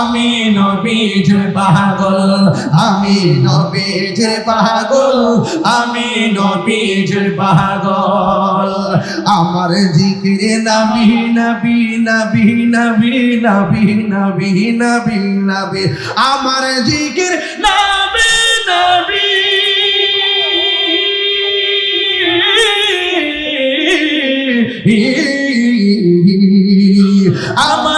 আমি নবীজ পাগল, আমি নবীজ পাগল, আমি নবীজ পাগল। আমার জিকির নামি নবী নবী নবী নবী নবী নবী নবী। আমার জিকির নবী নবী। আমার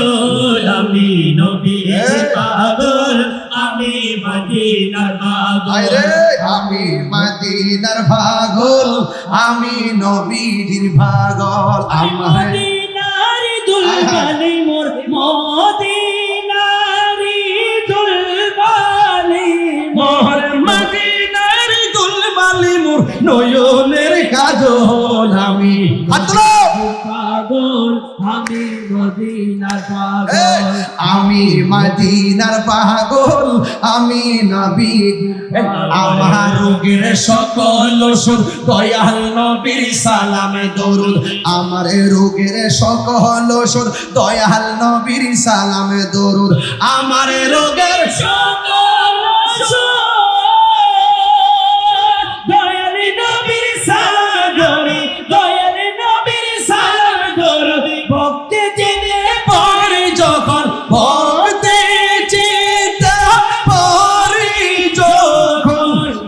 কাজল আমি নবীর পাগল আমি মদিনার পাগল। আমি মদিনার পাগল আমি নবীজির পাগল আমার মদিনারি দুলবালি মোর মদিনারি দুলবালি মোর। মদিনার দুলবালি মোর নয়নের কাজল আমি হাতলো আমি মদিনার পাগল। আমি মদিনার নবী। আমার রোগের সকল ওষুধ, দয়াল নবীর সালামে দরুদ। আমার রোগের সকল ওষুধ, দয়াল নবীর সালামে দরুদ। আমার রোগের সকল দয়ালি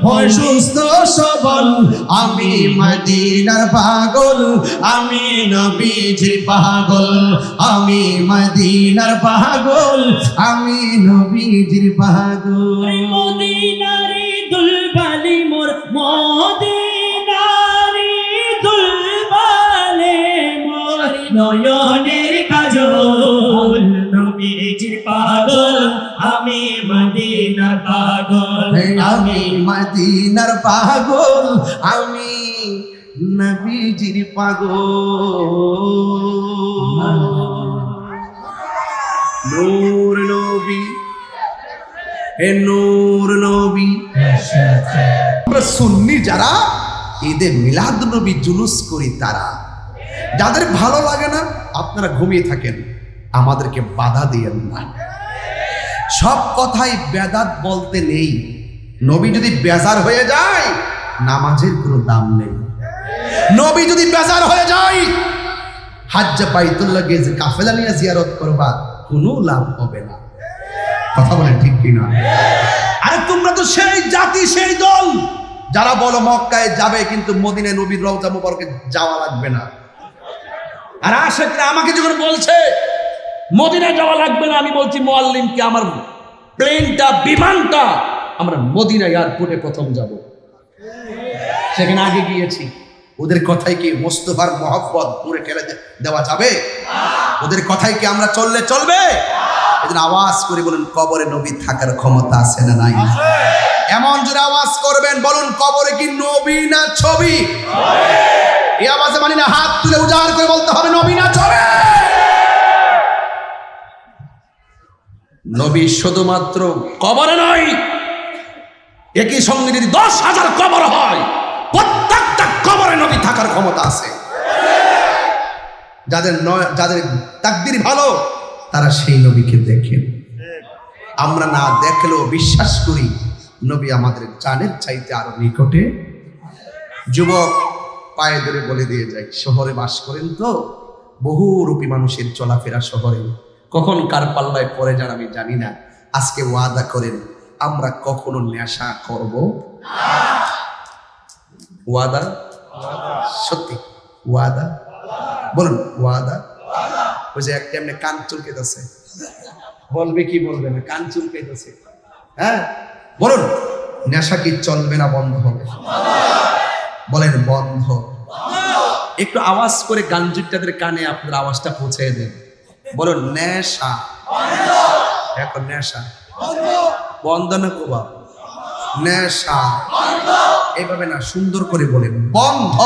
হয় সুস্থ সবল। আমি মদিনার পাগল, আমি নবীজির পাগল। আমি মদিনার পাগল, আমি নবীজির পাগল। মদিনারি মদিনার পাগল আমি মদিনার পাগল আমি নবীজির পাগল। নূর নবী হে নূর নবী। আমরা সুন্নি যারা ঈদে মিলাদ নবী জুলুস করি তারা। যাদের ভালো লাগে না আপনারা ঘুমিয়ে থাকেন। আমাদেরকে বাধা দিয়েন না। সব কথাই বেদাত বলতে নেই। নবী যদি বেজার হয়ে যায়, নামাজের কোনো দাম নেই। নবী যদি বেজার হয়ে যায়, হাজ্জা বাইতুল্লাহ গিয়ে যে কাফেলা নিয়ে জিয়ারত করবা, কোনো লাভ হবে না। কথা বলেন ঠিক কিনা আরে তোমরা তো সেই জাতি, সেই দল। যারা বলো মক্কায় যাবে, কিন্তু মদিনায় নবীর রওজা মুবারকে যাওয়া লাগবে না। আর আশেকরা আমাকে যখন বলছে মদিনায় যাওয়া লাগবে না, আমি বলছি, মোয়াল্লিমকে আমার প্লেনটা বিমানটা আমরা মদিনা এয়ারপোর্টে প্রথম যাব। সেখানে আগে গিয়েছি। ওদের কথাই কি মোস্তফার মহব্বত দূরে ঠেলে দেওয়া যাবে? ওদের কথাই কি আমরা চললে চলবে? এদিন আওয়াজ করে বলুন, কবরে নবী থাকার ক্ষমতা আছে না নাই? এমন জোরে আওয়াজ করবেন, বলুন, কবরে কি নবী না ছবি? এই আওয়াজে মানি না, হাত তুলে উজাড় করে বলতে হবে, নবী না ছবি? নবী শুধুমাত্র কবরে নয়, একই সঙ্গে যদি দশ হাজার কবর হয়, প্রত্যেকটা কবরে নবী থাকার ক্ষমতা আছে। যাদের নয়, যাদের তাকদির ভালো, তারা সেই নবীকে দেখেন আমরা না দেখলেও বিশ্বাস করি, নবী আমাদের জানের চাইতে আরও নিকটে। যুবক পায়ে ধরে বলে দিয়ে যায়, শহরে বাস করেন তো? বহু রূপী মানুষের চলাফেরা শহরে। কখন কার পাল্লায় পরে যান আমি জানি না। আজকে ওয়াদা করেন, আমরা কখনো নেশা করব? ওয়াদা? সত্যি, ওয়াদা? বলুন, ওয়াদা? ওই যে একটা এমনি কান চুলকেতেছে বলবে কি বলবে না, কান চুলকেতেছে হ্যাঁ? বলুন, নেশা কি চলবে না বন্ধ হবে? বলেন, বন্ধ। একটু আওয়াজ করে গাঞ্জুটাদের কানে আপনার আওয়াজটা পৌঁছে দেন। বলুন নেশা। এখন নেশা। বন্ধ না কোবা নেশা। এইভাবে না, সুন্দর করে বলে। বন্ধ।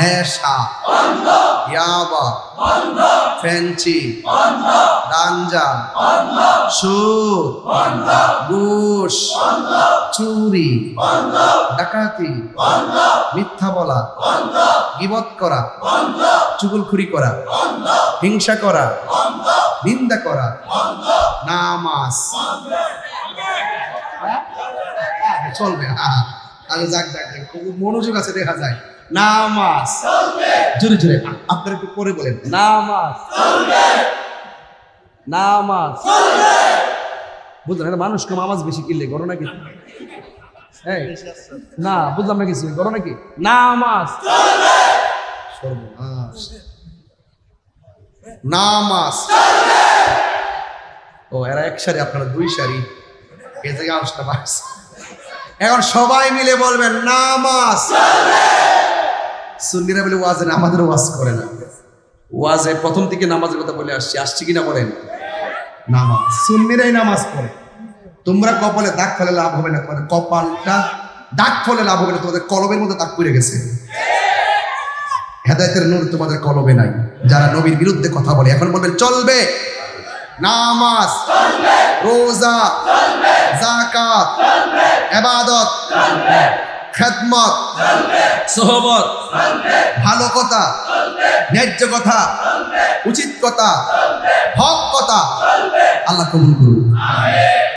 নেশা। ইয়াবা ফেন্সি গাঞ্জা সুদ ঘুষ। চুরি। ডাকাতি। মিথ্যা বলা। গিবত করা। চুগলখুরি করা। হিংসা করা, নিন্দা করা, নামাজ। চলবে। হ্যাঁ আগে যাক যাক যাক। খুব মনোযোগ আছে, দেখা যায়। নামাজ। জোরে জোরে। আপনারা একটু করে বলেন। নামাজ। নামাজ। বুঝলেন এটা মানুষ কম আওয়াজ বেশি কিনলে করো নাকি? না, বুঝলাম না কিছু। করো নাকি? নামাজ। সর্বনাশ। নামাজ। ও, এরা এক সারি, আপনারা দুই সারি। এখন সবাই মিলে বলবেন, নামাজ। সুন্নিরা বলে, ওয়াজে আমাদের ওয়াজ করে না। ওয়াজে প্রথম থেকে নামাজের কথা বলে আসছি। আসছি কিনা বলেন? নামাজ। সুন্নিরাই নামাজ পড়ে। তোমরা কপালে দাগ ফেলে লাভ হবে না। কপালটা দাগ ফলে লাভ হবে না। তোমাদের কলমের মধ্যে দাগ পড়ে গেছে। হেদায়তের নূর তোমাদের কলবে নাই। যারা নবীর বিরুদ্ধে কথা বলে, এখন বলবেন, চলবে। নামাজ, রোজা জাকাত এবাদত, খেদমত, সোহবত, ভালো কথা, ন্যায্য কথা, উচিত কথা, হক কথা, আল্লাহ কবুল করুন।